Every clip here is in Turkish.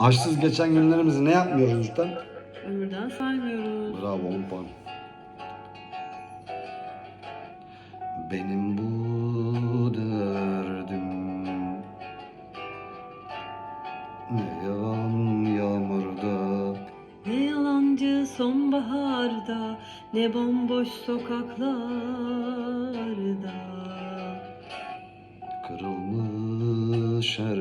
Açsız geçen günlerimizi ne yapmıyoruz usta? Ömürden saymıyoruz. Bravo 10 puan. Benim bu derdim Ne yağan yağmurda Ne yalancı sonbaharda, ne bomboş sokaklarda. Kırılmış her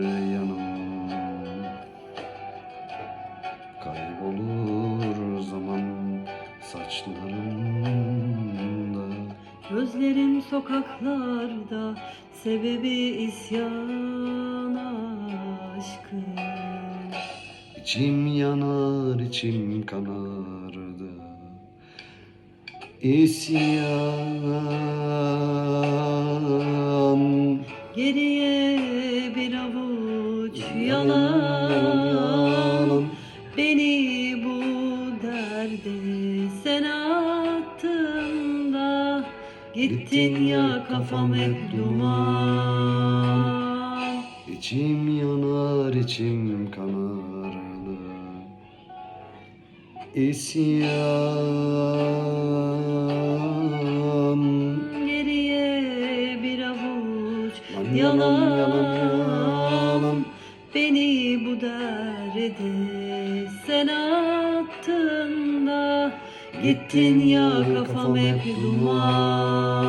Kaybolur zaman saçlarımda. Gözlerim sokaklarda, sebebi isyan aşkın. İçim yanar içim kanardı. İsyan. Geriye bir avuç yalan derde sen attın da Gittin ya kafam hep duman İçim yanar içim kanardı. İsyan. Geriye bir avuç Yalan, yalan, yalan, yalan. Beni bu derde sen attın Gittin ya kafam hep duman